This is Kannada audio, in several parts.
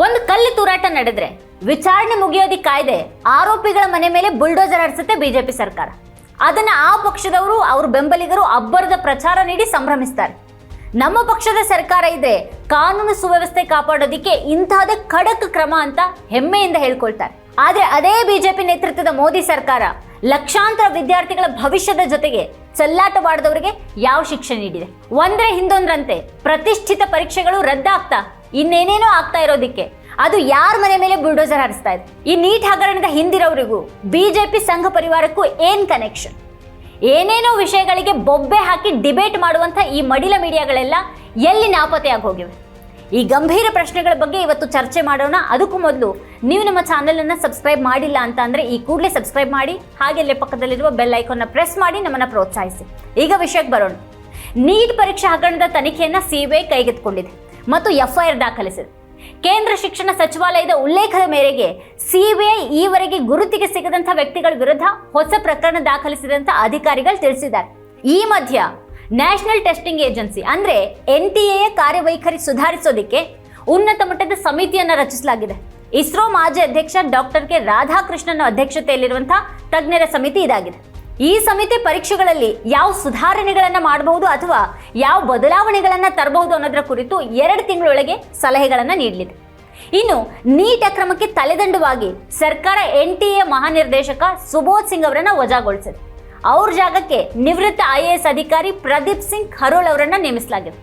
ಒಂದು ಕಲ್ಲಿ ತೂರಾಟ ನಡೆದ್ರೆ ವಿಚಾರಣೆ ಮುಗಿಯೋದಿ ಕಾಯ್ದೆ ಆರೋಪಿಗಳ ಮನೆ ಮೇಲೆ ಬುಲ್ಡೋಜರ್ ಹರಿಸುತ್ತೆ ಬಿಜೆಪಿ ಸರ್ಕಾರ. ಅದನ್ನ ಆ ಪಕ್ಷದವರು, ಅವ್ರ ಬೆಂಬಲಿಗರು ಅಬ್ಬರದ ಪ್ರಚಾರ ನೀಡಿ ಸಂಭ್ರಮಿಸ್ತಾರೆ. ನಮ್ಮ ಪಕ್ಷದ ಸರ್ಕಾರ ಇದ್ರೆ ಕಾನೂನು ಸುವ್ಯವಸ್ಥೆ ಕಾಪಾಡೋದಿಕ್ಕೆ ಇಂತಹದೇ ಖಡಕ್ ಕ್ರಮ ಅಂತ ಹೆಮ್ಮೆಯಿಂದ ಹೇಳ್ಕೊಳ್ತಾರೆ. ಆದ್ರೆ ಅದೇ ಬಿಜೆಪಿ ನೇತೃತ್ವದ ಮೋದಿ ಸರ್ಕಾರ ಲಕ್ಷಾಂತರ ವಿದ್ಯಾರ್ಥಿಗಳ ಭವಿಷ್ಯದ ಜೊತೆಗೆ ಚಲ್ಲಾಟವಾಡದವರಿಗೆ ಯಾವ ಶಿಕ್ಷೆ ನೀಡಿದೆ? ಒಂದ್ರೆ ಹಿಂದೊಂದ್ರಂತೆ ಪ್ರತಿಷ್ಠಿತ ಪರೀಕ್ಷೆಗಳು ರದ್ದಾಗ್ತಾ ಇನ್ನೇನೇನೋ ಆಗ್ತಾ ಇರೋದಿಕ್ಕೆ. ಅದು ಯಾರ ಮನೆ ಮೇಲೆ ಬುಲ್ಡೋಸರ್ ಹರಿಸ್ತಾ ಇದೆ? ಈ ನೀಟ್ ಹಗರಣದ ಹಿಂದಿರೋರಿಗೂ ಬಿಜೆಪಿ ಸಂಘ ಪರಿವಾರಕ್ಕೂ ಏನ್ ಕನೆಕ್ಷನ್ ಏನೇನೋ ವಿಷಯಗಳಿಗೆ ಬೊಬ್ಬೆ ಹಾಕಿ ಡಿಬೇಟ್ ಮಾಡುವಂಥ ಈ ಮಡಿಲ ಮೀಡಿಯಾಗಳೆಲ್ಲ ಎಲ್ಲಿ ನಾಪತ್ತೆಯಾಗಿ ಹೋಗಿವೆ ಈ ಗಂಭೀರ ಪ್ರಶ್ನೆಗಳ ಬಗ್ಗೆ ಇವತ್ತು ಚರ್ಚೆ ಮಾಡೋಣ. ಅದಕ್ಕೂ ಮೊದಲು ನೀವು ನಮ್ಮ ಚಾನಲನ್ನು ಸಬ್ಸ್ಕ್ರೈಬ್ ಮಾಡಿಲ್ಲ ಅಂತ ಅಂದರೆ ಈ ಕೂಡಲೇ ಸಬ್ಸ್ಕ್ರೈಬ್ ಮಾಡಿ, ಹಾಗೆ ಅಲ್ಲೇ ಪಕ್ಕದಲ್ಲಿರುವ ಬೆಲ್ ಐಕಾನ್ನ ಪ್ರೆಸ್ ಮಾಡಿ ನಮ್ಮನ್ನು ಪ್ರೋತ್ಸಾಹಿಸಿ. ಈಗ ವಿಷಯಕ್ಕೆ ಬರೋಣ. ನೀಟ್ ಪರೀಕ್ಷಾ ಹಗರಣದ ತನಿಖೆಯನ್ನು ಸಿಬಿಐ ಕೈಗೆತ್ತಿಕೊಂಡಿದೆ. ಮತ್ತು ಎಫ್ಐಆರ್ ದಾಖಲಿಸಿದೆ. ಕೇಂದ್ರ ಶಿಕ್ಷಣ ಸಚಿವಾಲಯದ ಉಲ್ಲೇಖದ ಮೇರೆಗೆ ಸಿಬಿಐ ಈವರೆಗೆ ಗುರುತಿಗೆ ಸಿಗದಂಥ ವ್ಯಕ್ತಿಗಳ ವಿರುದ್ಧ ಹೊಸ ಪ್ರಕರಣ ದಾಖಲಿಸಿದೆ ಅಂತ ಅಧಿಕಾರಿಗಳು ತಿಳಿಸಿದ್ದಾರೆ. ಈ ಮಧ್ಯ ನ್ಯಾಷನಲ್ ಟೆಸ್ಟಿಂಗ್ ಏಜೆನ್ಸಿ ಅಂದ್ರೆ ಎನ್ ಟಿ ಎ ಕಾರ್ಯವೈಖರಿ ಸುಧಾರಿಸೋದಕ್ಕೆ ಉನ್ನತ ಮಟ್ಟದ ಸಮಿತಿಯನ್ನು ರಚಿಸಲಾಗಿದೆ. ಇಸ್ರೋ ಮಾಜಿ ಅಧ್ಯಕ್ಷ ಡಾಕ್ಟರ್ ಕೆ ರಾಧಾಕೃಷ್ಣನ್ ಅಧ್ಯಕ್ಷತೆಯಲ್ಲಿರುವಂತಹ ತಜ್ಞರ ಸಮಿತಿ ಇದಾಗಿದೆ. ಈ ಸಮಿತಿ ಪರೀಕ್ಷೆಗಳಲ್ಲಿ ಯಾವ ಸುಧಾರಣೆಗಳನ್ನು ಮಾಡಬಹುದು ಅಥವಾ ಯಾವ ಬದಲಾವಣೆಗಳನ್ನು ತರಬಹುದು ಅನ್ನೋದರ ಕುರಿತು ಎರಡು ತಿಂಗಳೊಳಗೆ ಸಲಹೆಗಳನ್ನು ನೀಡಲಿದೆ. ಇನ್ನು ನೀಟ್ ಅಕ್ರಮಕ್ಕೆ ತಲೆದಂಡವಾಗಿ ಸರ್ಕಾರ ಎನ್ ಟಿ ಎ ಮಹಾನಿರ್ದೇಶಕ ಸುಬೋಧ್ ಸಿಂಗ್ ಅವರನ್ನು ವಜಾಗೊಳಿಸಿದೆ. ಅವ್ರ ಜಾಗಕ್ಕೆ ನಿವೃತ್ತ ಐ ಎ ಎಸ್ ಅಧಿಕಾರಿ ಪ್ರದೀಪ್ ಸಿಂಗ್ ಖರೋಲ್ ಅವರನ್ನು ನೇಮಿಸಲಾಗಿದೆ.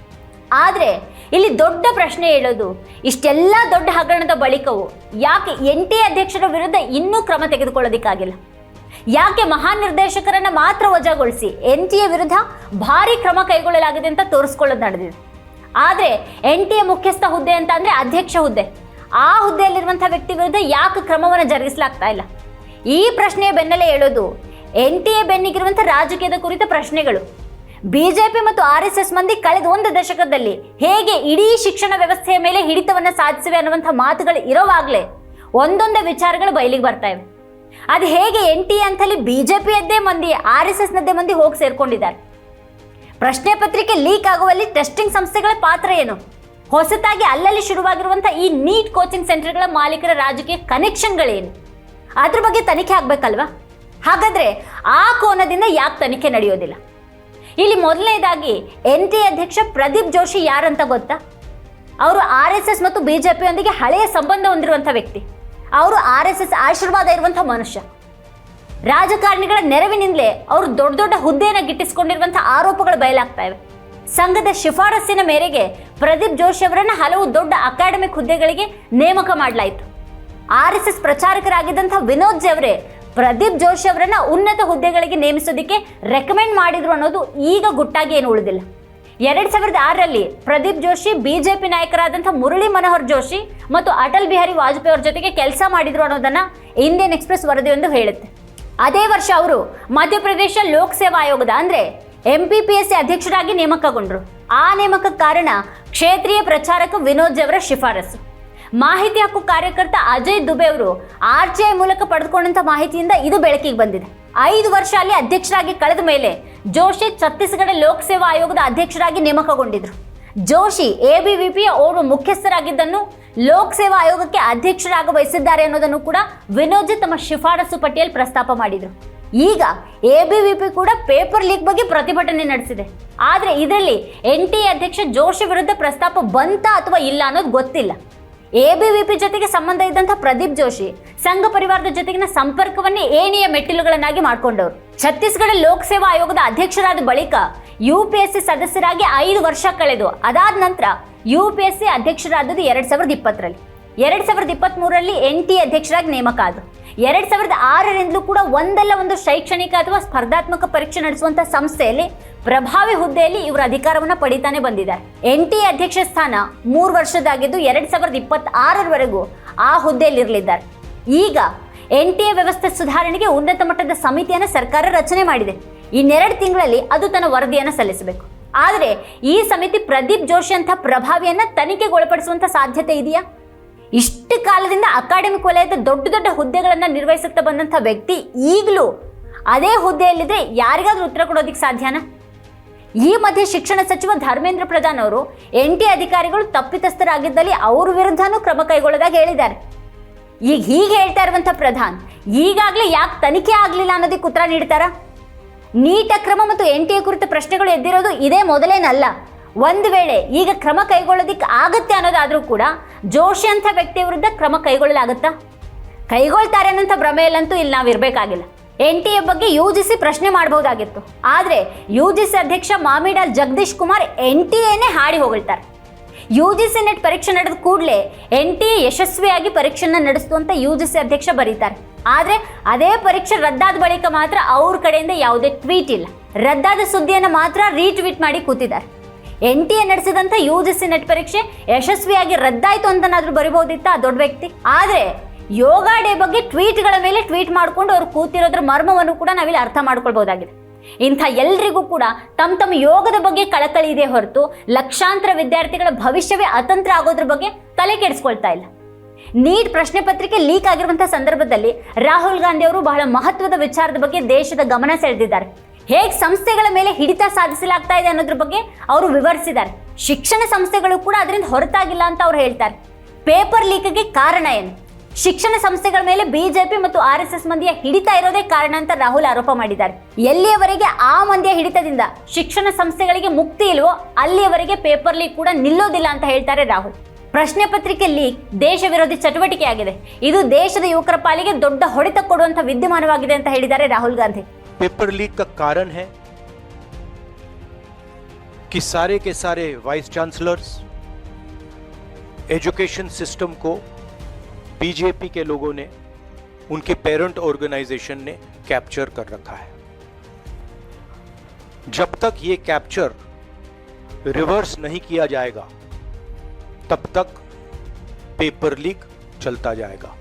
ಆದರೆ ಇಲ್ಲಿ ದೊಡ್ಡ ಪ್ರಶ್ನೆ ಹೇಳೋದು, ಇಷ್ಟೆಲ್ಲ ದೊಡ್ಡ ಹಗರಣದ ಬಳಿಕವು ಯಾಕೆ ಎನ್ ಟಿ ಎ ಅಧ್ಯಕ್ಷರ ವಿರುದ್ಧ ಇನ್ನೂ ಕ್ರಮ ತೆಗೆದುಕೊಳ್ಳೋದಿಕ್ಕಾಗಿಲ್ಲ? ಯಾಕೆ ಮಹಾನ್ ನಿರ್ದೇಶಕರನ್ನ ಮಾತ್ರ ವಜಾಗೊಳಿಸಿ? ಎನ್ ಟಿ ಎ ವಿರುದ್ಧ ಭಾರಿ ಕ್ರಮ ಕೈಗೊಳ್ಳಲಾಗಿದೆ ಅಂತ ತೋರಿಸ್ಕೊಳ್ಳೋದು ನಡೆದಿದೆ. ಆದರೆ ಎನ್ ಟಿ ಎ ಮುಖ್ಯಸ್ಥ ಹುದ್ದೆ ಅಂತ ಅಂದ್ರೆ ಅಧ್ಯಕ್ಷ ಹುದ್ದೆ. ಆ ಹುದ್ದೆಯಲ್ಲಿರುವಂಥ ವ್ಯಕ್ತಿ ವಿರುದ್ಧ ಯಾಕೆ ಕ್ರಮವನ್ನು ಜರುಗಿಸಲಾಗ್ತಾ ಇಲ್ಲ? ಈ ಪ್ರಶ್ನೆಯ ಬೆನ್ನಲ್ಲೇ ಹೇಳೋದು, ಎನ್ ಟಿ ಎ ಬೆನ್ನಿಗಿರುವಂಥ ರಾಜಕೀಯದ ಕುರಿತ ಪ್ರಶ್ನೆಗಳು. ಬಿಜೆಪಿ ಮತ್ತು ಆರ್ ಎಸ್ ಎಸ್ ಮಂದಿ ಕಳೆದ ಒಂದು ದಶಕದಲ್ಲಿ ಹೇಗೆ ಇಡೀ ಶಿಕ್ಷಣ ವ್ಯವಸ್ಥೆಯ ಮೇಲೆ ಹಿಡಿತವನ್ನು ಸಾಧಿಸಿವೆ ಅನ್ನುವಂಥ ಮಾತುಗಳು ಇರೋವಾಗಲೇ ಒಂದೊಂದೇ ವಿಚಾರಗಳು ಬಯಲಿಗೆ ಬರ್ತಾ ಇವೆ. ಅದು ಹೇಗೆ ಎನ್ ಟಿ ಅಂತಲ್ಲಿ ಬಿ ಜೆ ಪಿಯದ್ದೇ ಮಂದಿ, ಆರ್ ಎಸ್ ಎಸ್ನದ್ದೇ ಮಂದಿ ಹೋಗಿ ಸೇರ್ಕೊಂಡಿದ್ದಾರೆ? ಪ್ರಶ್ನೆ ಪತ್ರಿಕೆ ಲೀಕ್ ಆಗುವಲ್ಲಿ ಟೆಸ್ಟಿಂಗ್ ಸಂಸ್ಥೆಗಳ ಪಾತ್ರ ಏನು? ಹೊಸತಾಗಿ ಅಲ್ಲಲ್ಲಿ ಶುರುವಾಗಿರುವಂಥ ಈ ನೀಟ್ ಕೋಚಿಂಗ್ ಸೆಂಟರ್ಗಳ ಮಾಲೀಕರ ರಾಜಕೀಯ ಕನೆಕ್ಷನ್ಗಳೇನು ಅದ್ರ ಬಗ್ಗೆ ತನಿಖೆ ಆಗಬೇಕಲ್ವಾ? ಹಾಗಾದ್ರೆ ಆ ಕೋನದಿಂದ ಯಾಕೆ ತನಿಖೆ ನಡೆಯೋದಿಲ್ಲ? ಇಲ್ಲಿ ಮೊದಲನೇದಾಗಿ, ಎನ್ ಟಿ ಅಧ್ಯಕ್ಷ ಪ್ರದೀಪ್ ಜೋಶಿ ಯಾರಂತ ಗೊತ್ತಾ? ಅವರು ಆರ್ ಎಸ್ ಎಸ್ ಮತ್ತು ಬಿಜೆಪಿಯೊಂದಿಗೆ ಹಳೆಯ ಸಂಬಂಧ ಹೊಂದಿರುವಂಥ ವ್ಯಕ್ತಿ. ಅವರು ಆರ್ ಎಸ್ ಎಸ್ ಆಶೀರ್ವಾದ ಇರುವಂಥ ಮನುಷ್ಯ. ರಾಜಕಾರಣಿಗಳ ನೆರವಿನಿಂದಲೇ ಅವರು ದೊಡ್ಡ ದೊಡ್ಡ ಹುದ್ದೆಯನ್ನು ಗಿಟ್ಟಿಸಿಕೊಂಡಿರುವಂಥ ಆರೋಪಗಳು ಬಯಲಾಗ್ತಾ ಇವೆ. ಸಂಘದ ಶಿಫಾರಸ್ಸಿನ ಮೇರೆಗೆ ಪ್ರದೀಪ್ ಜೋಶಿ ಅವರನ್ನು ಹಲವು ದೊಡ್ಡ ಅಕಾಡೆಮಿಕ್ ಹುದ್ದೆಗಳಿಗೆ ನೇಮಕ ಮಾಡಲಾಯಿತು. ಆರ್ ಎಸ್ ಎಸ್ ಪ್ರಚಾರಕರಾಗಿದ್ದಂಥ ವಿನೋದ್ ಜವರೇ ಪ್ರದೀಪ್ ಜೋಶಿ ಅವರನ್ನು ಉನ್ನತ ಹುದ್ದೆಗಳಿಗೆ ನೇಮಿಸೋದಕ್ಕೆ ರೆಕಮೆಂಡ್ ಮಾಡಿದ್ರು ಅನ್ನೋದು ಈಗ ಗುಟ್ಟಾಗಿ ಏನು ಉಳಿದಿಲ್ಲ. ಎರಡ್ ಸಾವಿರದ ಆರರಲ್ಲಿ ಪ್ರದೀಪ್ ಜೋಶಿ, ಬಿಜೆಪಿ ನಾಯಕರಾದಂಥ ಮುರಳಿ ಮನೋಹರ್ ಜೋಶಿ ಮತ್ತು ಅಟಲ್ ಬಿಹಾರಿ ವಾಜಪೇಯಿ ಅವರ ಜೊತೆಗೆ ಕೆಲಸ ಮಾಡಿದ್ರು ಅನ್ನೋದನ್ನ ಇಂಡಿಯನ್ ಎಕ್ಸ್ಪ್ರೆಸ್ ವರದಿಯೊಂದು ಹೇಳುತ್ತೆ. ಅದೇ ವರ್ಷ ಅವರು ಮಧ್ಯಪ್ರದೇಶ ಲೋಕ್ ಸೇವಾ ಆಯೋಗದ ಅಂದ್ರೆ ಎಂ ಪಿ ಪಿ ಎಸ್ ಅಧ್ಯಕ್ಷರಾಗಿ ನೇಮಕಗೊಂಡ್ರು. ಆ ನೇಮಕಕ್ಕೆ ಕಾರಣ ಕ್ಷೇತ್ರೀಯ ಪ್ರಚಾರಕ ವಿನೋದ್ ಜವರ ಶಿಫಾರಸು. ಮಾಹಿತಿ ಹಕ್ಕು ಕಾರ್ಯಕರ್ತ ಅಜಯ್ ದುಬೆ ಅವರು ಆರ್ ಐ ಮೂಲಕ ಪಡೆದುಕೊಂಡಂತ ಮಾಹಿತಿಯಿಂದ ಇದು ಬೆಳಕಿಗೆ ಬಂದಿದೆ. ಐದು ವರ್ಷ ಅಲ್ಲಿ ಅಧ್ಯಕ್ಷರಾಗಿ ಕಳೆದ ಮೇಲೆ ಜೋಶಿ ಛತ್ತೀಸ್ಗಢ ಲೋಕಸೇವಾ ಆಯೋಗದ ಅಧ್ಯಕ್ಷರಾಗಿ ನೇಮಕಗೊಂಡಿದ್ರು. ಜೋಶಿ ಎ ಬಿ ವಿ ಪಿಯ ಓರ್ವ ಮುಖ್ಯಸ್ಥರಾಗಿದ್ದನ್ನು ಲೋಕಸೇವಾ ಆಯೋಗಕ್ಕೆ ಅಧ್ಯಕ್ಷರಾಗ ಬಯಸಿದ್ದಾರೆ ಅನ್ನೋದನ್ನು ಕೂಡ ವಿನೋಜಿ ತಮ್ಮ ಶಿಫಾರಸು ಪಟ್ಟಿಯಲ್ಲಿ ಪ್ರಸ್ತಾಪ ಮಾಡಿದ್ರು. ಈಗ ಎಬಿ ವಿ ಪಿ ಕೂಡ ಪೇಪರ್ ಲೀಕ್ ಬಗ್ಗೆ ಪ್ರತಿಭಟನೆ ನಡೆಸಿದೆ. ಆದರೆ ಇದರಲ್ಲಿ ಎನ್ ಟಿ ಅಧ್ಯಕ್ಷ ಜೋಶಿ ವಿರುದ್ಧ ಪ್ರಸ್ತಾಪ ಬಂತಾ ಅಥವಾ ಇಲ್ಲ ಅನ್ನೋದು ಗೊತ್ತಿಲ್ಲ. ಎಬಿವಿಪಿ ಜೊತೆಗೆ ಸಂಬಂಧ ಇದ್ದಂಥ ಪ್ರದೀಪ್ ಜೋಶಿ ಸಂಘ ಪರಿವಾರದ ಜೊತೆಗಿನ ಸಂಪರ್ಕವನ್ನೇ ಏಣಿಯ ಮೆಟ್ಟಿಲುಗಳನ್ನಾಗಿ ಮಾಡಿಕೊಂಡವರು. ಛತ್ತೀಸ್ಗಢ ಲೋಕಸೇವಾ ಆಯೋಗದ ಅಧ್ಯಕ್ಷರಾದ ಬಳಿಕ ಯು ಪಿ ಎಸ್ ಸಿ ಸದಸ್ಯರಾಗಿ ಐದು ವರ್ಷ ಕಳೆದು, ಅದಾದ ನಂತರ ಯು ಪಿ ಎಸ್ ಸಿ ಅಧ್ಯಕ್ಷರಾದದ್ದು ಎರಡ್ ಸಾವಿರದ ಇಪ್ಪತ್ತರಲ್ಲಿ. ಎರಡ್ ಸಾವಿರದ ಇಪ್ಪತ್ತ್ ಮೂರರಲ್ಲಿ ಎನ್ ಟಿ ಅಧ್ಯಕ್ಷರಾಗಿ ನೇಮಕ ಆದರು. ಎರಡ್ ಸಾವಿರದ ಆರರಿಂದಲೂ ಕೂಡ ಒಂದಲ್ಲ ಒಂದು ಶೈಕ್ಷಣಿಕ ಅಥವಾ ಸ್ಪರ್ಧಾತ್ಮಕ ಪರೀಕ್ಷೆ ನಡೆಸುವಂತಹ ಸಂಸ್ಥೆಯಲ್ಲಿ ಪ್ರಭಾವಿ ಹುದ್ದೆಯಲ್ಲಿ ಇವರ ಅಧಿಕಾರವನ್ನ ಪಡಿತಾನೆ ಬಂದಿದ್ದಾರೆ ಎನ್ ಟಿ ಅಧ್ಯಕ್ಷ ಸ್ಥಾನ ಮೂರು ವರ್ಷದಾಗಿದ್ದು ಎರಡ್ ಸಾವಿರದ ಇಪ್ಪತ್ತ್ ಆರರವರೆಗೂ ಆ ಹುದ್ದೆಯಲ್ಲಿ ಇರಲಿದ್ದಾರೆ ಈಗ ಎನ್ ಟಿ ಎ ವ್ಯವಸ್ಥೆ ಸುಧಾರಣೆಗೆ ಉನ್ನತ ಮಟ್ಟದ ಸಮಿತಿಯನ್ನು ಸರ್ಕಾರ ರಚನೆ ಮಾಡಿದೆ. ಇನ್ನೆರಡು ತಿಂಗಳಲ್ಲಿ ಅದು ತನ್ನ ವರದಿಯನ್ನು ಸಲ್ಲಿಸಬೇಕು. ಆದರೆ ಈ ಸಮಿತಿ ಪ್ರದೀಪ್ ಜೋಶಿ ಅಂತ ಪ್ರಭಾವಿಯನ್ನ ತನಿಖೆಗೊಳಪಡಿಸುವಂತ ಸಾಧ್ಯತೆ ಇದೆಯಾ? ಇಷ್ಟು ಕಾಲದಿಂದ ಅಕಾಡೆಮಿಕ್ ವಲಯದ ದೊಡ್ಡ ದೊಡ್ಡ ಹುದ್ದೆಗಳನ್ನು ನಿರ್ವಹಿಸುತ್ತಾ ಬಂದಂಥ ವ್ಯಕ್ತಿ ಈಗಲೂ ಅದೇ ಹುದ್ದೆಯಲ್ಲಿದ್ರೆ ಯಾರಿಗಾದ್ರೂ ಉತ್ತರ ಕೊಡೋದಕ್ಕೆ ಸಾಧ್ಯನಾ? ಈ ಮಧ್ಯೆ ಶಿಕ್ಷಣ ಸಚಿವ ಧರ್ಮೇಂದ್ರ ಪ್ರಧಾನ್ ಅವರು ಎನ್ ಟಿ ಅಧಿಕಾರಿಗಳು ತಪ್ಪಿತಸ್ಥರಾಗಿದ್ದಲ್ಲಿ ಅವ್ರ ವಿರುದ್ಧನೂ ಕ್ರಮ ಕೈಗೊಳ್ಳೋದಾಗಿ ಹೇಳಿದ್ದಾರೆ. ಈಗ ಹೀಗೆ ಹೇಳ್ತಾ ಇರುವಂತ ಪ್ರಧಾನ್, ಈಗಾಗಲೇ ಯಾಕೆ ತನಿಖೆ ಆಗಲಿಲ್ಲ ಅನ್ನೋದಕ್ಕೆ ಉತ್ತರ ನೀಡ್ತಾರ? ನೀಟ್ ಅಕ್ರಮ ಮತ್ತು ಎನ್ ಟಿ ಎ ಕುರಿತ ಪ್ರಶ್ನೆಗಳು ಎದ್ದಿರೋದು ಇದೇ ಮೊದಲೇನಲ್ಲ. ಒಂದು ವೇಳೆ ಈಗ ಕ್ರಮ ಕೈಗೊಳ್ಳೋದಿಕ್ಕೆ ಆಗತ್ತೆ ಅನ್ನೋದಾದರೂ ಕೂಡ ಜೋಶಿ ಅಂಥ ವ್ಯಕ್ತಿ ವಿರುದ್ಧ ಕ್ರಮ ಕೈಗೊಳ್ಳಲಾಗುತ್ತಾ? ಕೈಗೊಳ್ತಾರೆ ಅನ್ನೋಂಥ ಭ್ರಮೆಯಲ್ಲಂತೂ ಇಲ್ಲಿ ನಾವು ಇರಬೇಕಾಗಿಲ್ಲ. ಎನ್ ಟಿ ಎ ಬಗ್ಗೆ ಯು ಜಿ ಸಿ ಪ್ರಶ್ನೆ ಮಾಡಬಹುದಾಗಿತ್ತು ಆದರೆ ಯು ಜಿ ಸಿ ಅಧ್ಯಕ್ಷ ಮಾಮಿಡಾಲ್ ಜಗದೀಶ್ ಕುಮಾರ್ ಎನ್ ಟಿ ಎನೇ ಹಾಡಿ ಹೊಗಳ್ತಾರೆ. ಯು ಜಿ ಸಿ ನೆಟ್ ಪರೀಕ್ಷೆ ನಡೆದ ಕೂಡಲೇ ಎನ್ ಟಿ ಯಶಸ್ವಿಯಾಗಿ ಪರೀಕ್ಷೆನ ನಡೆಸ್ತು ಅಂತ ಯು ಜಿ ಸಿ ಅಧ್ಯಕ್ಷ ಬರೀತಾರೆ. ಆದರೆ ಅದೇ ಪರೀಕ್ಷೆ ರದ್ದಾದ ಬಳಿಕ ಮಾತ್ರ ಅವ್ರ ಕಡೆಯಿಂದ ಯಾವುದೇ ಟ್ವೀಟ್ ಇಲ್ಲ. ರದ್ದಾದ ಸುದ್ದಿಯನ್ನು ಮಾತ್ರ ರೀಟ್ವೀಟ್ ಮಾಡಿ ಕೂತಿದ್ದಾರೆ. ಎನ್ ಟಿ ಎ ನಡೆಸಿದಂಥ ಯು ಜಿ ಸಿ ನೆಟ್ ಪರೀಕ್ಷೆ ಯಶಸ್ವಿಯಾಗಿ ರದ್ದಾಯಿತು ಅಂತನಾದರೂ ಬರಿಬಹುದಿತ್ತ ಆ ದೊಡ್ಡ ವ್ಯಕ್ತಿ? ಆದರೆ ಯೋಗ ಡೇ ಬಗ್ಗೆ ಟ್ವೀಟ್ಗಳ ಮೇಲೆ ಟ್ವೀಟ್ ಮಾಡಿಕೊಂಡು ಅವ್ರು ಕೂತಿರೋದ್ರ ಮರ್ಮವನ್ನು ಕೂಡ ನಾವಿಲ್ಲಿ ಅರ್ಥ ಮಾಡ್ಕೊಳ್ಬೋದಾಗಿದೆ ಇಂಥ ಎಲ್ರಿಗೂ ಕೂಡ ತಮ್ಮ ತಮ್ಮ ಯೋಗದ ಬಗ್ಗೆ ಕಳಕಳಿ ಇದೆ ಹೊರತು ಲಕ್ಷಾಂತರ ವಿದ್ಯಾರ್ಥಿಗಳ ಭವಿಷ್ಯವೇ ಅತಂತ್ರ ಆಗೋದ್ರ ಬಗ್ಗೆ ತಲೆ ಕೆಡಿಸ್ಕೊಳ್ತಾ ಇಲ್ಲ. ನೀಟ್ ಪ್ರಶ್ನೆ ಪತ್ರಿಕೆ ಲೀಕ್ ಆಗಿರುವಂತಹ ಸಂದರ್ಭದಲ್ಲಿ ರಾಹುಲ್ ಗಾಂಧಿ ಅವರು ಬಹಳ ಮಹತ್ವದ ವಿಚಾರದ ಬಗ್ಗೆ ದೇಶದ ಗಮನ ಸೆಳೆದಿದ್ದಾರೆ. ಹೇಗೆ ಸಂಸ್ಥೆಗಳ ಮೇಲೆ ಹಿಡಿತ ಸಾಧಿಸಲಾಗ್ತಾ ಇದೆ ಅನ್ನೋದ್ರ ಬಗ್ಗೆ ಅವರು ವಿವರಿಸಿದ್ದಾರೆ. ಶಿಕ್ಷಣ ಸಂಸ್ಥೆಗಳು ಕೂಡ ಅದರಿಂದ ಹೊರತಾಗಿಲ್ಲ ಅಂತ ಅವ್ರು ಹೇಳ್ತಾರೆ. ಪೇಪರ್ ಲೀಕ್ಗೆ ಕಾರಣ ಏನು? ಶಿಕ್ಷಣ ಸಂಸ್ಥೆಗಳ ಮೇಲೆ ಬಿಜೆಪಿ ಮತ್ತು ಆರ್ ಎಸ್ ಎಸ್ ಮಂದಿಯ ಹಿಡಿತ ಇರೋದೇ ಕಾರಣ ಅಂತ ರಾಹುಲ್ ಆರೋಪ ಮಾಡಿದ್ದಾರೆ. ಎಲ್ಲಿಯವರೆಗೆ ಆ ಮಂದಿಯ ಹಿಡಿತದಿಂದ ಶಿಕ್ಷಣ ಸಂಸ್ಥೆಗಳಿಗೆ ಮುಕ್ತಿ ಇಲ್ವೋ ಅಲ್ಲಿಯವರೆಗೆ ಪೇಪರ್ ಲೀಕ್ ಕೂಡ ನಿಲ್ಲೋದಿಲ್ಲ ಅಂತ ಹೇಳ್ತಾರೆ ರಾಹುಲ್. ಪ್ರಶ್ನೆ ಪತ್ರಿಕೆ ಲೀಕ್ ದೇಶ ವಿರೋಧಿ ಚಟುವಟಿಕೆಯಾಗಿದೆ ಇದು ದೇಶದ ಯುವಕರ ಪಾಲಿಗೆ ದೊಡ್ಡ ಹೊಡೆತ ಕೊಡುವಂತ ವಿದ್ಯಮಾನವಾಗಿದೆ ಅಂತ ಹೇಳಿದ್ದಾರೆ ರಾಹುಲ್ ಗಾಂಧಿ. पेपर लीक का कारण है कि सारे के सारे वाइस चांसलर्स एजुकेशन सिस्टम को बीजेपी के लोगों ने, उनके पेरेंट ऑर्गेनाइजेशन ने कैप्चर कर रखा है। जब तक ये कैप्चर रिवर्स नहीं किया जाएगा, तब तक पेपर लीक चलता जाएगा।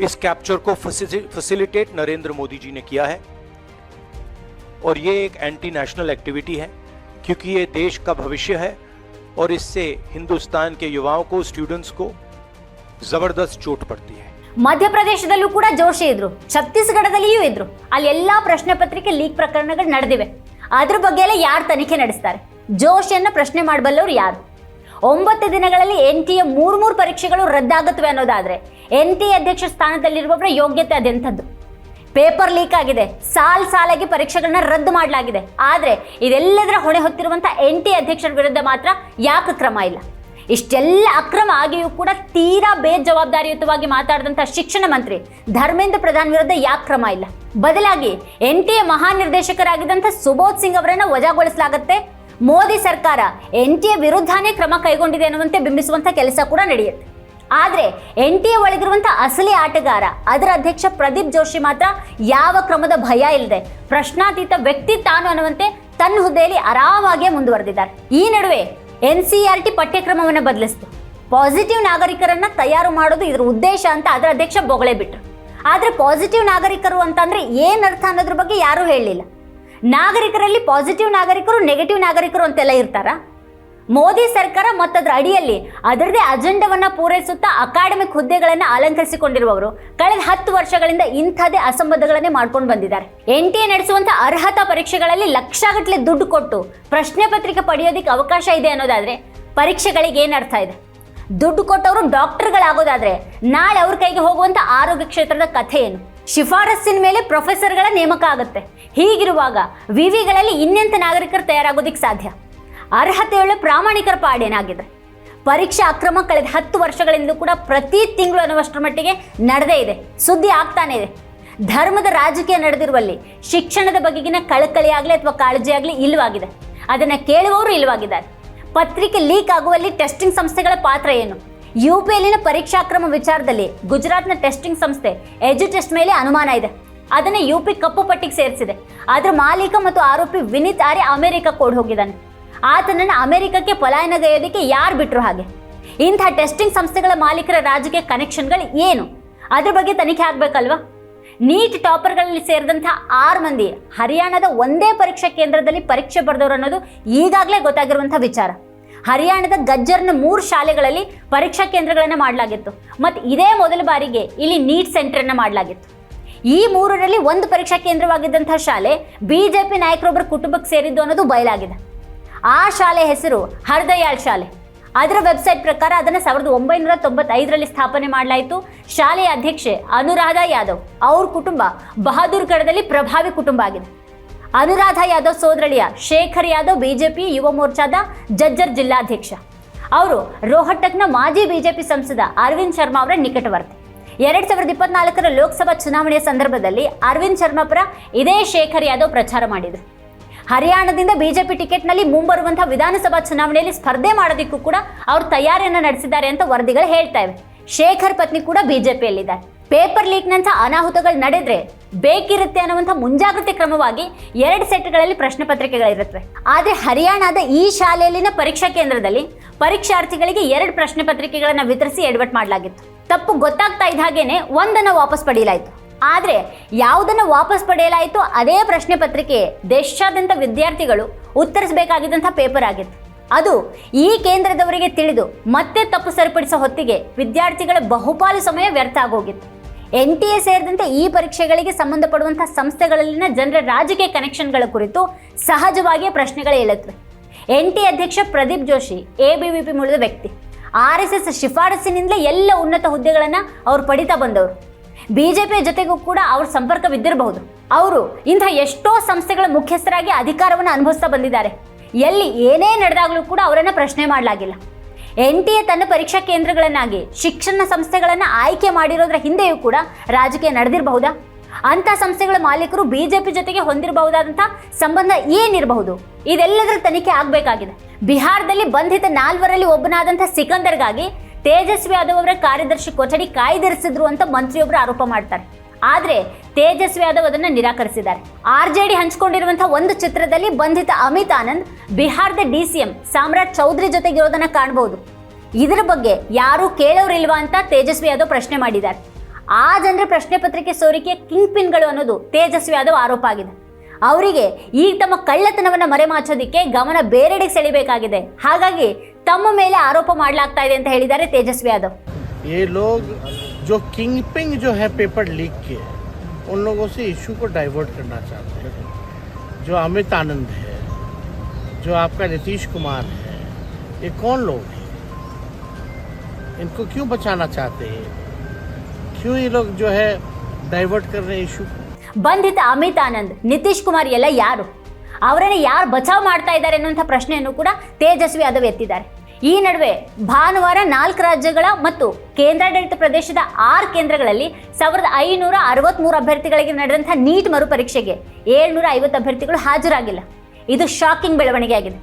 इस कैप्चर को फैसिलिटेट नरेंद्र मोदी जी ने किया है। और ये एक एंटी नेशनल एक्टिविटी है क्योंकि ये देश का भविष्य है और इससे हिंदुस्तान के युवाओं को स्टूडेंट्स को जबरदस्त चोट पड़ती है ಮಧ್ಯಪ್ರದೇಶದಲ್ಲೂ ಕೂಡ ಜೋಶಿ ಇದ್ರು ಛತ್ತೀಸ್ಗಢದಲ್ಲಿಯೂ ಇದ್ರು ಅಲ್ಲಿ ಎಲ್ಲಾ ಪ್ರಶ್ನೆ ಪತ್ರಿಕೆ ಲೀಕ್ ಪ್ರಕರಣಗಳು ನಡೆದಿವೆ ಅದ್ರ ಬಗ್ಗೆ ಎಲ್ಲ ಯಾರು ತನಿಖೆ ನಡೆಸ್ತಾರೆ ಜೋಶಿಯನ್ನ ಪ್ರಶ್ನೆ ಮಾಡಬಲ್ಲವ್ರು ಯಾರು ಒಂಬತ್ತು ದಿನಗಳಲ್ಲಿ ಎನ್ ಟಿ ಎ ಮೂರ್ ಮೂರು ಪರೀಕ್ಷೆಗಳು ರದ್ದಾಗುತ್ತವೆ ಅನ್ನೋದಾದ್ರೆ ಎನ್ ಟಿ ಅಧ್ಯಕ್ಷ ಸ್ಥಾನದಲ್ಲಿರುವವರ ಯೋಗ್ಯತೆ ಅದೆಂಥದ್ದು ಪೇಪರ್ ಲೀಕ್ ಆಗಿದೆ. ಸಾಲ್ ಸಾಲಾಗಿ ಪರೀಕ್ಷೆಗಳನ್ನ ರದ್ದು ಮಾಡಲಾಗಿದೆ. ಆದರೆ ಇದೆಲ್ಲದರ ಹೊಣೆ ಹೊತ್ತಿರುವಂಥ ಎನ್ ಟಿ ಅಧ್ಯಕ್ಷರ ವಿರುದ್ಧ ಮಾತ್ರ ಯಾಕೆ ಕ್ರಮ ಇಲ್ಲ? ಇಷ್ಟೆಲ್ಲ ಅಕ್ರಮ ಆಗಿಯೂ ಕೂಡ ತೀರಾ ಬೇಜವಾಬ್ದಾರಿಯುತವಾಗಿ ಮಾತಾಡಿದಂಥ ಶಿಕ್ಷಣ ಮಂತ್ರಿ ಧರ್ಮೇಂದ್ರ ಪ್ರಧಾನ್ ವಿರುದ್ಧ ಯಾಕೆ ಕ್ರಮ ಇಲ್ಲ? ಬದಲಾಗಿ ಎನ್ ಟಿ ಎ ಮಹಾನಿರ್ದೇಶಕರಾಗಿದ್ದಂಥ ಸುಬೋಧ್ ಸಿಂಗ್ ಅವರನ್ನ ವಜಾಗೊಳಿಸಲಾಗುತ್ತೆ. ಮೋದಿ ಸರ್ಕಾರ ಎನ್ ಟಿ ಎ ವಿರುದ್ಧನೇ ಕ್ರಮ ಕೈಗೊಂಡಿದೆ ಅನ್ನುವಂತೆ ಬಿಂಬಿಸುವಂಥ ಕೆಲಸ ಕೂಡ ನಡೆಯುತ್ತೆ. ಆದ್ರೆ ಎನ್ ಟಿ ಎ ಒಳಗಿರುವಂಥ ಅಸಲಿ ಆಟಗಾರ, ಅದರ ಅಧ್ಯಕ್ಷ ಪ್ರದೀಪ್ ಜೋಶಿ ಮಾತ್ರ ಯಾವ ಕ್ರಮದ ಭಯ ಇಲ್ಲದೆ ಪ್ರಶ್ನಾತೀತ ವ್ಯಕ್ತಿ ತಾನು ಅನ್ನುವಂತೆ ತನ್ನ ಹುದ್ದೆಯಲ್ಲಿ ಆರಾಮಾಗಿಯೇ ಮುಂದುವರೆದಿದ್ದಾರೆ. ಈ ನಡುವೆ ಎನ್ ಸಿ ಆರ್ ಟಿ ಪಠ್ಯಕ್ರಮವನ್ನು ಬದಲಿಸ್ತು. ಪಾಸಿಟಿವ್ ನಾಗರಿಕರನ್ನ ತಯಾರು ಮಾಡೋದು ಇದರ ಉದ್ದೇಶ ಅಂತ ಅದರ ಅಧ್ಯಕ್ಷ ಬೊಗಳೆ ಬಿಟ್ರು. ಆದರೆ ಪಾಸಿಟಿವ್ ನಾಗರಿಕರು ಅಂತಂದ್ರೆ ಏನು ಅರ್ಥ ಅನ್ನೋದ್ರ ಬಗ್ಗೆ ಯಾರೂ ಹೇಳಲಿಲ್ಲ. ನಾಗರಿಕರಲ್ಲಿ ಪಾಸಿಟಿವ್ ನಾಗರಿಕರು, ನೆಗೆಟಿವ್ ನಾಗರಿಕರು ಅಂತೆಲ್ಲ ಇರ್ತಾರ? ಮೋದಿ ಸರ್ಕಾರ ಮತ್ತದ್ರ ಅಡಿಯಲ್ಲಿ ಅದರದೇ ಅಜೆಂಡವನ್ನ ಪೂರೈಸುತ್ತಾ ಅಕಾಡೆಮಿಕ್ ಹುದ್ದೆಗಳನ್ನು ಅಲಂಕರಿಸಿಕೊಂಡಿರುವವರು ಕಳೆದ ಹತ್ತು ವರ್ಷಗಳಿಂದ ಇಂಥದೇ ಅಸಂಬದ್ಧಗಳನ್ನೇ ಮಾಡ್ಕೊಂಡು ಬಂದಿದ್ದಾರೆ. ಎನ್ ಟಿ ಎ ನಡೆಸುವಂತ ಅರ್ಹತಾ ಪರೀಕ್ಷೆಗಳಲ್ಲಿ ಲಕ್ಷಗಟ್ಟಲೆ ದುಡ್ಡು ಕೊಟ್ಟು ಪ್ರಶ್ನೆ ಪತ್ರಿಕೆ ಪಡೆಯೋದಕ್ಕೆ ಅವಕಾಶ ಇದೆ ಅನ್ನೋದಾದ್ರೆ ಪರೀಕ್ಷೆಗಳಿಗೆ ಏನು ಅರ್ಥ ಇದೆ? ದುಡ್ಡು ಕೊಟ್ಟವರು ಡಾಕ್ಟರ್ಗಳಾಗೋದಾದರೆ ನಾಳೆ ಅವ್ರ ಕೈಗೆ ಹೋಗುವಂತ ಆರೋಗ್ಯ ಕ್ಷೇತ್ರದ ಕಥೆ ಏನು? ಶಿಫಾರಸ್ಸಿನ ಮೇಲೆ ಪ್ರೊಫೆಸರ್ಗಳ ನೇಮಕ ಆಗುತ್ತೆ. ಹೀಗಿರುವಾಗ ವಿವಿಗಳಲ್ಲಿ ಇನ್ನೆಂಥ ನಾಗರಿಕರು ತಯಾರಾಗೋದಕ್ಕೆ ಸಾಧ್ಯ? ಅರ್ಹತೆಯುಳ್ಳ ಪ್ರಾಮಾಣಿಕರ ಪಾಡೇನಾಗಿದೆ ಪರೀಕ್ಷಾ ಅಕ್ರಮ ಕಳೆದ ಹತ್ತು ವರ್ಷಗಳಿಂದ ಕೂಡ ಪ್ರತಿ ತಿಂಗಳು ಅನ್ನುವಷ್ಟರ ಮಟ್ಟಿಗೆ ನಡೆದೇ ಇದೆ. ಸುದ್ದಿ ಆಗ್ತಾನೆ ಇದೆ. ಧರ್ಮದ ರಾಜಕೀಯ ನಡೆದಿರುವಲ್ಲಿ ಶಿಕ್ಷಣದ ಬಗೆಗಿನ ಕಳಕಳಿಯಾಗಲಿ ಅಥವಾ ಕಾಳಜಿ ಆಗಲಿ ಇಲ್ಲವಾಗಿದೆ. ಅದನ್ನು ಕೇಳುವವರು ಇಲ್ಲವಾಗಿದ್ದಾರೆ. ಪತ್ರಿಕೆ ಲೀಕ್ ಆಗುವಲ್ಲಿ ಟೆಸ್ಟಿಂಗ್ ಸಂಸ್ಥೆಗಳ ಪಾತ್ರ ಏನು? ಯು ಪಿ ಎಲ್ಲಿನ ಪರೀಕ್ಷಾಕ್ರಮ ವಿಚಾರದಲ್ಲಿ ಗುಜರಾತ್ನ ಟೆಸ್ಟಿಂಗ್ ಸಂಸ್ಥೆ ಎಜು ಟೆಸ್ಟ್ ಮೇಲೆ ಅನುಮಾನ ಇದೆ. ಅದನ್ನು ಯು ಪಿ ಕಪ್ಪು ಪಟ್ಟಿಗೆ ಸೇರಿಸಿದೆ. ಅದರ ಮಾಲೀಕ ಮತ್ತು ಆರೋಪಿ ವಿನೀತ್ ಆರ್ಯ ಅಮೆರಿಕ ಕೋಡ್ ಹೋಗಿದ್ದಾನೆ. ಆತನನ್ನು ಅಮೆರಿಕಕ್ಕೆ ಪಲಾಯನಗೈಯೋದಕ್ಕೆ ಯಾರು ಬಿಟ್ಟರು ಹಾಗೆ? ಇಂಥ ಟೆಸ್ಟಿಂಗ್ ಸಂಸ್ಥೆಗಳ ಮಾಲೀಕರ ರಾಜಕೀಯ ಕನೆಕ್ಷನ್ಗಳು ಏನು? ಅದ್ರ ಬಗ್ಗೆ ತನಿಖೆ ಆಗಬೇಕಲ್ವಾ? ನೀಟ್ ಟಾಪರ್ಗಳಲ್ಲಿ ಸೇರಿದಂಥ ಆರು ಮಂದಿ ಹರಿಯಾಣದ ಒಂದೇ ಪರೀಕ್ಷಾ ಕೇಂದ್ರದಲ್ಲಿ ಪರೀಕ್ಷೆ ಬರೆದವರು ಅನ್ನೋದು ಈಗಾಗಲೇ ಗೊತ್ತಾಗಿರುವಂಥ ವಿಚಾರ. ಹರಿಯಾಣದ ಗಜ್ಜರ್ನ ಮೂರು ಶಾಲೆಗಳಲ್ಲಿ ಪರೀಕ್ಷಾ ಕೇಂದ್ರಗಳನ್ನು ಮಾಡಲಾಗಿತ್ತು. ಮತ್ತು ಇದೇ ಮೊದಲ ಬಾರಿಗೆ ಇಲ್ಲಿ ನೀಟ್ ಸೆಂಟರನ್ನು ಮಾಡಲಾಗಿತ್ತು. ಈ ಮೂರರಲ್ಲಿ ಒಂದು ಪರೀಕ್ಷಾ ಕೇಂದ್ರವಾಗಿದ್ದಂಥ ಶಾಲೆ ಬಿ ಜೆ ಪಿ ನಾಯಕರೊಬ್ಬರ ಕುಟುಂಬಕ್ಕೆ ಸೇರಿದ್ದು ಅನ್ನೋದು ಬಯಲಾಗಿದೆ. ಆ ಶಾಲೆ ಹೆಸರು ಹರ್ದಯಾಳ್ ಶಾಲೆ. ಅದರ ವೆಬ್ಸೈಟ್ ಪ್ರಕಾರ ಅದನ್ನು ಸಾವಿರದ ಒಂಬೈನೂರ ತೊಂಬತ್ತೈದರಲ್ಲಿ ಸ್ಥಾಪನೆ ಮಾಡಲಾಯಿತು. ಶಾಲೆಯ ಅಧ್ಯಕ್ಷೆ ಅನುರಾಧ ಯಾದವ್. ಅವ್ರ ಕುಟುಂಬ ಬಹದ್ದೂರ್ ಕಡದಲ್ಲಿ ಪ್ರಭಾವಿ ಕುಟುಂಬ ಆಗಿದೆ. ಅನುರಾಧ ಯಾದವ್ ಸೋದರಳಿಯ ಶೇಖರ್ ಯಾದವ್ ಬಿಜೆಪಿ ಯುವ ಮೋರ್ಚಾದ ಜಜ್ಜರ್ ಜಿಲ್ಲಾಧ್ಯಕ್ಷ. ಅವರು ರೋಹಟಕ್ನ ಮಾಜಿ ಬಿಜೆಪಿ ಸಂಸದ ಅರವಿಂದ್ ಶರ್ಮಾ ಅವರ ನಿಕಟವರ್ತಿ. ಎರಡ್ ಸಾವಿರದ ಇಪ್ಪತ್ನಾಲ್ಕರ ಲೋಕಸಭಾ ಚುನಾವಣೆಯ ಸಂದರ್ಭದಲ್ಲಿ ಅರವಿಂದ್ ಶರ್ಮಾ ಪರ ಇದೇ ಶೇಖರ್ ಯಾದವ್ ಪ್ರಚಾರ ಮಾಡಿದರು. ಹರಿಯಾಣದಿಂದ ಬಿಜೆಪಿ ಟಿಕೆಟ್ನಲ್ಲಿ ಮುಂಬರುವಂತಹ ವಿಧಾನಸಭಾ ಚುನಾವಣೆಯಲ್ಲಿ ಸ್ಪರ್ಧೆ ಮಾಡೋದಕ್ಕೂ ಕೂಡ ಅವರು ತಯಾರಿಯನ್ನು ನಡೆಸಿದ್ದಾರೆ ಅಂತ ವರದಿಗಳು ಹೇಳ್ತಾ ಇವೆ. ಶೇಖರ್ ಪತ್ನಿ ಕೂಡ ಬಿಜೆಪಿಯಲ್ಲಿದ್ದಾರೆ. ಪೇಪರ್ ಲೀಕ್ನಂಥ ಅನಾಹುತಗಳು ನಡೆದ್ರೆ ಬೇಕಿರುತ್ತೆ ಅನ್ನುವಂಥ ಮುಂಜಾಗ್ರತೆ ಕ್ರಮವಾಗಿ ಎರಡು ಸೆಟ್ಗಳಲ್ಲಿ ಪ್ರಶ್ನೆ ಪತ್ರಿಕೆಗಳಿರುತ್ತವೆ. ಆದರೆ ಹರಿಯಾಣದ ಈ ಶಾಲೆಯಲ್ಲಿನ ಪರೀಕ್ಷಾ ಕೇಂದ್ರದಲ್ಲಿ ಪರೀಕ್ಷಾರ್ಥಿಗಳಿಗೆ ಎರಡು ಪ್ರಶ್ನೆ ಪತ್ರಿಕೆಗಳನ್ನು ವಿತರಿಸಿ ಎಡವಟ್ ಮಾಡಲಾಗಿತ್ತು. ತಪ್ಪು ಗೊತ್ತಾಗ್ತಾ ಇದ್ದ ಹಾಗೇನೆ ಒಂದನ್ನು ವಾಪಸ್ ಪಡೆಯಲಾಯಿತು. ಆದರೆ ಯಾವುದನ್ನು ವಾಪಸ್ ಪಡೆಯಲಾಯಿತು ಅದೇ ಪ್ರಶ್ನೆ ಪತ್ರಿಕೆ ದೇಶಾದ್ಯಂತ ವಿದ್ಯಾರ್ಥಿಗಳು ಉತ್ತರಿಸಬೇಕಾಗಿದ್ದಂಥ ಪೇಪರ್ ಆಗಿತ್ತು. ಅದು ಈ ಕೇಂದ್ರದವರಿಗೆ ತಿಳಿದು ಮತ್ತೆ ತಪ್ಪು ಸರಿಪಡಿಸೋ ಹೊತ್ತಿಗೆ ವಿದ್ಯಾರ್ಥಿಗಳ ಬಹುಪಾಲು ಸಮಯ ವ್ಯರ್ಥ ಆಗೋಗಿತ್ತು. ಎನ್ ಟಿ ಎ ಸೇರಿದಂತೆ ಈ ಪರೀಕ್ಷೆಗಳಿಗೆ ಸಂಬಂಧಪಡುವಂಥ ಸಂಸ್ಥೆಗಳಲ್ಲಿನ ಜನರ ರಾಜಕೀಯ ಕನೆಕ್ಷನ್ಗಳ ಕುರಿತು ಸಹಜವಾಗಿಯೇ ಪ್ರಶ್ನೆಗಳು ಏಳುತ್ತವೆ ಎನ್ ಟಿ ಅಧ್ಯಕ್ಷ Pradeep Joshi, A B V P ಮೂಲದ ವ್ಯಕ್ತಿ, ಆರ್ ಎಸ್ ಎಸ್ ಶಿಫಾರಸಿನಿಂದಲೇ ಎಲ್ಲ ಉನ್ನತ ಹುದ್ದೆಗಳನ್ನು ಅವ್ರು ಪಡಿತಾ ಬಂದವರು. ಬಿಜೆಪಿಯ ಜೊತೆಗೂ ಕೂಡ ಅವ್ರ ಸಂಪರ್ಕವಿದ್ದಿರಬಹುದು. ಅವರು ಇಂಥ ಎಷ್ಟೋ ಸಂಸ್ಥೆಗಳ ಮುಖ್ಯಸ್ಥರಾಗಿ ಅಧಿಕಾರವನ್ನು ಅನುಭವಿಸ್ತಾ ಬಂದಿದ್ದಾರೆ. ಎಲ್ಲಿ ಏನೇ ನಡೆದಾಗಲೂ ಕೂಡ ಅವರನ್ನು ಪ್ರಶ್ನೆ ಮಾಡಲಾಗಿಲ್ಲ. ಎನ್ ಟಿ ಎ ತನ್ನ ಪರೀಕ್ಷಾ ಕೇಂದ್ರಗಳನ್ನಾಗಿ, ಶಿಕ್ಷಣ ಸಂಸ್ಥೆಗಳನ್ನು ಆಯ್ಕೆ ಮಾಡಿರೋದ್ರ ಹಿಂದೆಯೂ ಕೂಡ ರಾಜಕೀಯ ನಡೆದಿರಬಹುದಾ? ಅಂಥ ಸಂಸ್ಥೆಗಳ ಮಾಲೀಕರು ಬಿಜೆಪಿ ಜೊತೆಗೆ ಹೊಂದಿರಬಹುದಾದಂಥ ಸಂಬಂಧ ಏನಿರಬಹುದು? ಇದೆಲ್ಲದರ ತನಿಖೆ ಆಗಬೇಕಾಗಿದೆ. ಬಿಹಾರದಲ್ಲಿ ಬಂಧಿತ ನಾಲ್ವರಲ್ಲಿ ಒಬ್ಬನಾದಂಥ ಸಿಕಂದರ್ಗಾಗಿ ತೇಜಸ್ವಿ ಯಾದವ್ ಅವರ ಕಾರ್ಯದರ್ಶಿ ಕೊಠಡಿ ಕಾಯ್ದಿರಿಸಿದ್ರು ಅಂತ ಮಂತ್ರಿಯೊಬ್ಬರು ಆರೋಪ ಮಾಡ್ತಾರೆ. ಆದರೆ ತೇಜಸ್ವಿ ಯಾದವ್ ಅದನ್ನು ನಿರಾಕರಿಸಿದ್ದಾರೆ. ಆರ್ ಜೆ ಡಿ ಹಂಚಿಕೊಂಡಿರುವಂತಹ ಒಂದು ಚಿತ್ರದಲ್ಲಿ ಬಂಧಿತ ಅಮಿತ್ ಆನಂದ್ ಬಿಹಾರದ D C M Samrat Chaudhary ಜೊತೆಗಿರೋದನ್ನ ಕಾಣಬಹುದು ಇದರ ಬಗ್ಗೆ ಯಾರು ಕೇಳೋರಿಲ್ವಾ ಅಂತ ತೇಜಸ್ವಿ ಯಾದವ್ ಪ್ರಶ್ನೆ ಮಾಡಿದ್ದಾರೆ. ಆ ಜನರ ಪ್ರಶ್ನೆ ಪತ್ರಿಕೆ ಸೋರಿಕೆ ಕಿಂಗ್ ಪಿನ್ಗಳು ಅನ್ನೋದು ತೇಜಸ್ವಿ ಯಾದವ್ ಆರೋಪ ಆಗಿದೆ. ಅವರಿಗೆ ಈಗ ತಮ್ಮ ಕಳ್ಳತನವನ್ನ ಮರೆಮಾಚೋದಿಕ್ಕೆ ಗಮನ ಬೇರೆಡೆಗೆ ಸೆಳಿಬೇಕಾಗಿದೆ. ಹಾಗಾಗಿ ತಮ್ಮ ಮೇಲೆ ಆರೋಪ ಮಾಡಲಾಗ್ತಾ ಇದೆ ಅಂತ ಹೇಳಿದ್ದಾರೆ ತೇಜಸ್ವಿ ಯಾದವ್ ये लोग जो किंग पिंग जो है पेपर लीक के उन लोगों से इशू को डाइवर्ट करना चाहते हैं जो अमित आनंद है जो आपका नीतीश कुमार है ये कौन लोग हैं इनको क्यों बचाना चाहते हैं क्यों ये लोग जो है डाइवर्ट कर रहे हैं इशू को ಬಂಧಿತ ಅಮಿತ್ ಆನಂದ್ ನಿತೀಶ್ ಕುಮಾರ್ ಎಲ್ಲ ಯಾರು ಅವರನ್ನ ಯಾರು ಬಚಾವ್ ಮಾಡ್ತಾ ಇದ್ದಾರೆ ಅನ್ನುವಂಥ ಪ್ರಶ್ನೆಯನ್ನು ಕೂಡ ತೇಜಸ್ವಿ ಯಾದವ್ ಎತ್ತಿದ್ದಾರೆ ಈ ನಡುವೆ ಭಾನುವಾರ ನಾಲ್ಕು ರಾಜ್ಯಗಳ ಮತ್ತು ಕೇಂದ್ರಾಡಳಿತ ಪ್ರದೇಶದ ಆರು ಕೇಂದ್ರಗಳಲ್ಲಿ ಸಾವಿರದ ಐನೂರ ಅರವತ್ಮೂರು ಅಭ್ಯರ್ಥಿಗಳಿಗೆ ನಡೆದಂಥ ನೀಟ್ ಮರುಪರೀಕ್ಷೆಗೆ ಏಳ್ನೂರ ಐವತ್ತು ಅಭ್ಯರ್ಥಿಗಳು ಹಾಜರಾಗಿಲ್ಲ. ಇದು ಶಾಕಿಂಗ್ ಬೆಳವಣಿಗೆ ಆಗಿದೆ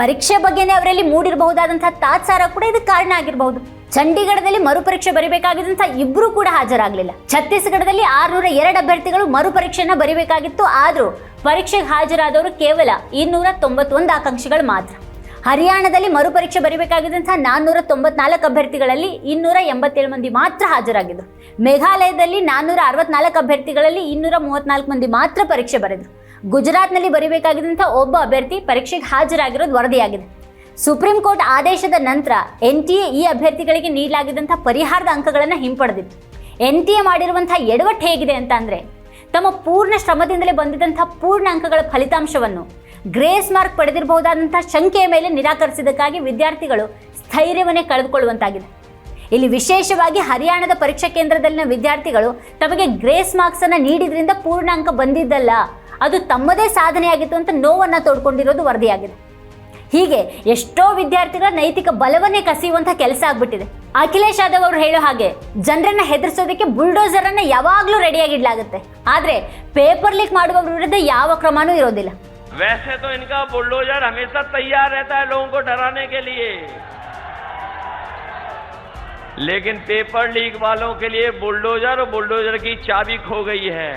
ಪರೀಕ್ಷೆ ಬಗ್ಗೆನೇ ಅವರಲ್ಲಿ ಮೂಡಿರಬಹುದಾದಂಥ ತಾತ್ಸಾರ ಕೂಡ ಇದಕ್ಕೆ ಕಾರಣ ಆಗಿರಬಹುದು. ಚಂಡೀಗಢದಲ್ಲಿ ಮರುಪರೀಕ್ಷೆ ಬರೀಬೇಕಾಗಿದ್ದಂಥ ಇಬ್ಬರೂ ಕೂಡ ಹಾಜರಾಗಲಿಲ್ಲ. ಛತ್ತೀಸ್ಗಢದಲ್ಲಿ ಆರುನೂರ ಎರಡು ಅಭ್ಯರ್ಥಿಗಳು ಮರುಪರೀಕ್ಷೆಯನ್ನು ಬರೀಬೇಕಾಗಿತ್ತು. ಆದರೂ ಪರೀಕ್ಷೆಗೆ ಹಾಜರಾದವರು ಕೇವಲ ಇನ್ನೂರ ತೊಂಬತ್ತೊಂದು ಆಕಾಂಕ್ಷಿಗಳು ಮಾತ್ರ. ಹರಿಯಾಣದಲ್ಲಿ ಮರುಪರೀಕ್ಷೆ ಬರೀಬೇಕಾಗಿದ್ದಂಥ ನಾನ್ನೂರ ತೊಂಬತ್ನಾಲ್ಕು ಅಭ್ಯರ್ಥಿಗಳಲ್ಲಿ ಇನ್ನೂರ ಎಂಬತ್ತೇಳು ಮಂದಿ ಮಾತ್ರ ಹಾಜರಾಗಿದ್ದರು ಮೇಘಾಲಯದಲ್ಲಿ ನಾನ್ನೂರ ಅರವತ್ನಾಲ್ಕು ಅಭ್ಯರ್ಥಿಗಳಲ್ಲಿ ಇನ್ನೂರ ಮೂವತ್ನಾಲ್ಕು ಮಂದಿ ಮಾತ್ರ ಪರೀಕ್ಷೆ ಬರೆದರು. ಗುಜರಾತ್ನಲ್ಲಿ ಬರೀಬೇಕಾಗಿದ್ದಂಥ ಒಬ್ಬ ಅಭ್ಯರ್ಥಿ ಪರೀಕ್ಷೆಗೆ ಹಾಜರಾಗಿರೋದು ವರದಿಯಾಗಿದೆ. ಸುಪ್ರೀಂ ಕೋರ್ಟ್ ಆದೇಶದ ನಂತರ ಎನ್ ಟಿ ಎ ಈ ಅಭ್ಯರ್ಥಿಗಳಿಗೆ ನೀಡಲಾಗಿದ್ದಂಥ ಪರಿಹಾರದ ಅಂಕಗಳನ್ನು ಹಿಂಪಡೆದಿತ್ತು. ಎನ್ ಟಿ ಎ ಮಾಡಿರುವಂಥ ಎಡವಟ್ಟು ಹೇಗಿದೆ ಅಂತ ಅಂದರೆ, ತಮ್ಮ ಪೂರ್ಣ ಶ್ರಮದಿಂದಲೇ ಬಂದಿದ್ದಂಥ ಪೂರ್ಣ ಅಂಕಗಳ ಫಲಿತಾಂಶವನ್ನು ಗ್ರೇಸ್ ಮಾರ್ಕ್ ಪಡೆದಿರಬಹುದಾದಂಥ ಶಂಕೆಯ ಮೇಲೆ ನಿರಾಕರಿಸಿದ್ದಕ್ಕಾಗಿ ವಿದ್ಯಾರ್ಥಿಗಳು ಸ್ಥೈರ್ಯವನ್ನೇ ಕಳೆದುಕೊಳ್ಳುವಂತಾಗಿದೆ. ಇಲ್ಲಿ ವಿಶೇಷವಾಗಿ ಹರಿಯಾಣದ ಪರೀಕ್ಷಾ ಕೇಂದ್ರದಲ್ಲಿನ ವಿದ್ಯಾರ್ಥಿಗಳು ತಮಗೆ ಗ್ರೇಸ್ ಮಾರ್ಕ್ಸನ್ನು ನೀಡಿದ್ರಿಂದ ಪೂರ್ಣಾಂಕ ಬಂದಿದ್ದಲ್ಲ, ಅದು ತಮ್ಮದೇ ಸಾಧನೆಯಾಗಿತ್ತು ಅಂತ ನೋವನ್ನು ತೋಡ್ಕೊಂಡಿರೋದು ವರದಿಯಾಗಿದೆ. ಹೀಗೆ ಎಷ್ಟೋ ವಿದ್ಯಾರ್ಥಿಗಳ ನೈತಿಕ ಬಲವನ್ನೇ ಕಸಿಯುವಂಥ ಕೆಲಸ ಆಗ್ಬಿಟ್ಟಿದೆ. ಅಖಿಲೇಶ್ ಯಾದವ್ ಅವರು ಹೇಳೋ ಹಾಗೆ, ಜನರನ್ನ ಹೆದರ್ಸೋದಕ್ಕೆ ಬುಲ್ಡೋಸರ್ ಅನ್ನ ಯಾವಾಗಲೂ ರೆಡಿಯಾಗಿಡ್ಲಾಗುತ್ತೆ ಆದರೆ ಪೇಪರ್ ಲೀಕ್ ಮಾಡುವವರ ವಿರುದ್ಧ ಯಾವ ಕ್ರಮನೂ ಇರೋದಿಲ್ಲ. वैसे तो इनका बुलडोजर हमेशा तैयार रहता है लोगों को डराने के लिए लेकिन पेपर लीक वालों के लिए बुलडोजर और बुलडोजर की चाबी खो गई है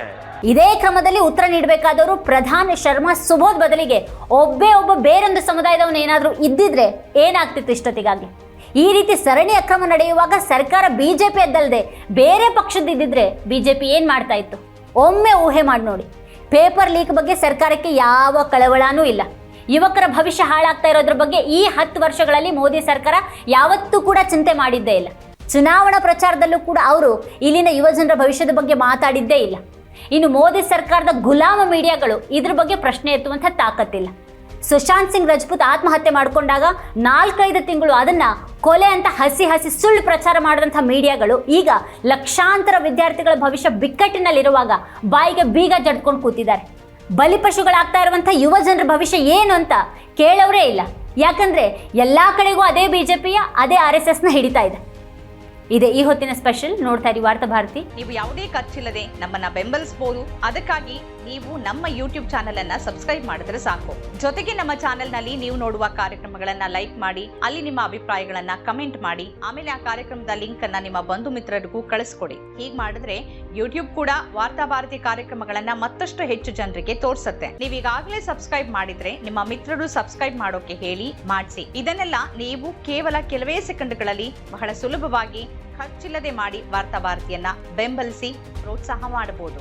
ಇದೇ ಕ್ರಮದಲ್ಲಿ ಉತ್ತರ ನೀಡಬೇಕಾದವರು ಪ್ರಧಾನ್ ಶರ್ಮಾ ಸುಬೋಧ್ ಬದಲಿಗೆ ಒಬ್ಬೇ ಒಬ್ಬ ಬೇರೊಂದು ಸಮುದಾಯದವನು ಏನಾದರೂ ಇದ್ದಿದ್ರೆ ಏನಾಗ್ತಿತ್ತು ಇಷ್ಟೊತ್ತಿಗಾಗಲಿ ಈ ರೀತಿ ಸರಣಿ ಅಕ್ರಮ ನಡೆಯುವಾಗ ಸರ್ಕಾರ ಬಿಜೆಪಿ ಅದ್ದಲ್ಲದೆ ಬೇರೆ ಪಕ್ಷದಿದ್ದಿದ್ರೆ ಬಿಜೆಪಿ ಏನ್ ಮಾಡ್ತಾ ಇತ್ತು ಒಮ್ಮೆ ಊಹೆ ಮಾಡಿ ನೋಡಿ ಪೇಪರ್ ಲೀಕ್ ಬಗ್ಗೆ ಸರ್ಕಾರಕ್ಕೆ ಯಾವ ಕಳವಳನೂ ಇಲ್ಲ. ಯುವಕರ ಭವಿಷ್ಯ ಹಾಳಾಗ್ತಾ ಇರೋದ್ರ ಬಗ್ಗೆ ಈ ಹತ್ತು ವರ್ಷಗಳಲ್ಲಿ ಮೋದಿ ಸರ್ಕಾರ ಯಾವತ್ತೂ ಕೂಡ ಚಿಂತೆ ಮಾಡಿದ್ದೇ ಇಲ್ಲ. ಚುನಾವಣಾ ಪ್ರಚಾರದಲ್ಲೂ ಕೂಡ ಅವರು ಇಲ್ಲಿನ ಯುವಜನರ ಭವಿಷ್ಯದ ಬಗ್ಗೆ ಮಾತಾಡಿದ್ದೇ ಇಲ್ಲ. ಇನ್ನು ಮೋದಿ ಸರ್ಕಾರದ ಗುಲಾಮ ಮೀಡಿಯಾಗಳು ಇದ್ರ ಬಗ್ಗೆ ಪ್ರಶ್ನೆ ಎತ್ತುವಂಥ ತಾಕತ್ತಿಲ್ಲ. ಸುಶಾಂತ್ ಸಿಂಗ್ ರಜಪೂತ್ ಆತ್ಮಹತ್ಯೆ ಮಾಡಿಕೊಂಡಾಗ ನಾಲ್ಕೈದು ತಿಂಗಳು ಅದನ್ನ ಕೊಲೆ ಅಂತ ಹಸಿ ಹಸಿ ಸುಳ್ಳು ಪ್ರಚಾರ ಮಾಡಿದಂಥ ಮೀಡಿಯಾಗಳು ಈಗ ಲಕ್ಷಾಂತರ ವಿದ್ಯಾರ್ಥಿಗಳ ಭವಿಷ್ಯ ಬಿಕ್ಕಟ್ಟಿನಲ್ಲಿರುವಾಗ ಬಾಯಿಗೆ ಬೀಗ ಜಡ್ಕೊಂಡು ಕೂತಿದ್ದಾರೆ. ಬಲಿಪಶುಗಳಾಗ್ತಾ ಇರುವಂಥ ಯುವ ಜನರ ಭವಿಷ್ಯ ಏನು ಅಂತ ಕೇಳೋರೇ ಇಲ್ಲ. ಯಾಕಂದ್ರೆ ಎಲ್ಲಾ ಕಡೆಗೂ ಅದೇ ಬಿಜೆಪಿಯ, ಅದೇ ಆರ್ ಎಸ್ ಎಸ್ನ ಹಿಡಿತಾ ಇದೆ. ಇದೆ ಈ ಹೊತ್ತಿನ ಸ್ಪೆಷಲ್. ನೋಡ್ತಾ ಇರಿ ವಾರ್ತಾ ಭಾರತಿ. ನೀವು ಯಾವುದೇ ಖರ್ಚಿಲ್ಲದೆ ನಮ್ಮನ್ನ ಬೆಂಬಲಿಸಬಹುದು ಅದಕ್ಕಾಗಿ ನೀವು ನಮ್ಮ ಯೂಟ್ಯೂಬ್ ಚಾನೆಲ್ ಅನ್ನ ಸಬ್ಸ್ಕ್ರೈಬ್ ಮಾಡಿದ್ರೆ ಸಾಕು. ಜೊತೆಗೆ ನಮ್ಮ ಚಾನೆಲ್ನಲ್ಲಿ ನೀವು ನೋಡುವ ಕಾರ್ಯಕ್ರಮಗಳನ್ನ ಲೈಕ್ ಮಾಡಿ, ಅಲ್ಲಿ ನಿಮ್ಮ ಅಭಿಪ್ರಾಯಗಳನ್ನ ಕಮೆಂಟ್ ಮಾಡಿ, ಆಮೇಲೆ ಆ ಕಾರ್ಯಕ್ರಮದ ಲಿಂಕ್ ಅನ್ನ ನಿಮ್ಮ ಬಂಧು ಮಿತ್ರರಿಗೂ ಕಳಿಸ್ಕೊಡಿ. ಹೀಗೆ ಮಾಡಿದ್ರೆ ಯೂಟ್ಯೂಬ್ ಕೂಡ ವಾರ್ತಾ ಭಾರತಿ ಕಾರ್ಯಕ್ರಮಗಳನ್ನ ಮತ್ತಷ್ಟು ಹೆಚ್ಚು ಜನರಿಗೆ ತೋರಿಸುತ್ತೆ. ನೀವು ಈಗಾಗಲೇ ಸಬ್ಸ್ಕ್ರೈಬ್ ಮಾಡಿದ್ರೆ ನಿಮ್ಮ ಮಿತ್ರರು ಸಬ್ಸ್ಕ್ರೈಬ್ ಮಾಡೋಕೆ ಹೇಳಿ ಮಾಡಿಸಿ. ಇದನ್ನೆಲ್ಲ ನೀವು ಕೇವಲ ಕೆಲವೇ ಸೆಕೆಂಡ್ಗಳಲ್ಲಿ ಬಹಳ ಸುಲಭವಾಗಿ ಖರ್ಚಿಲ್ಲದೆ ಮಾಡಿ ವಾರ್ತಾ ಭಾರತಿಯನ್ನ ಬೆಂಬಲಿಸಿ ಪ್ರೋತ್ಸಾಹ ಮಾಡಬಹುದು.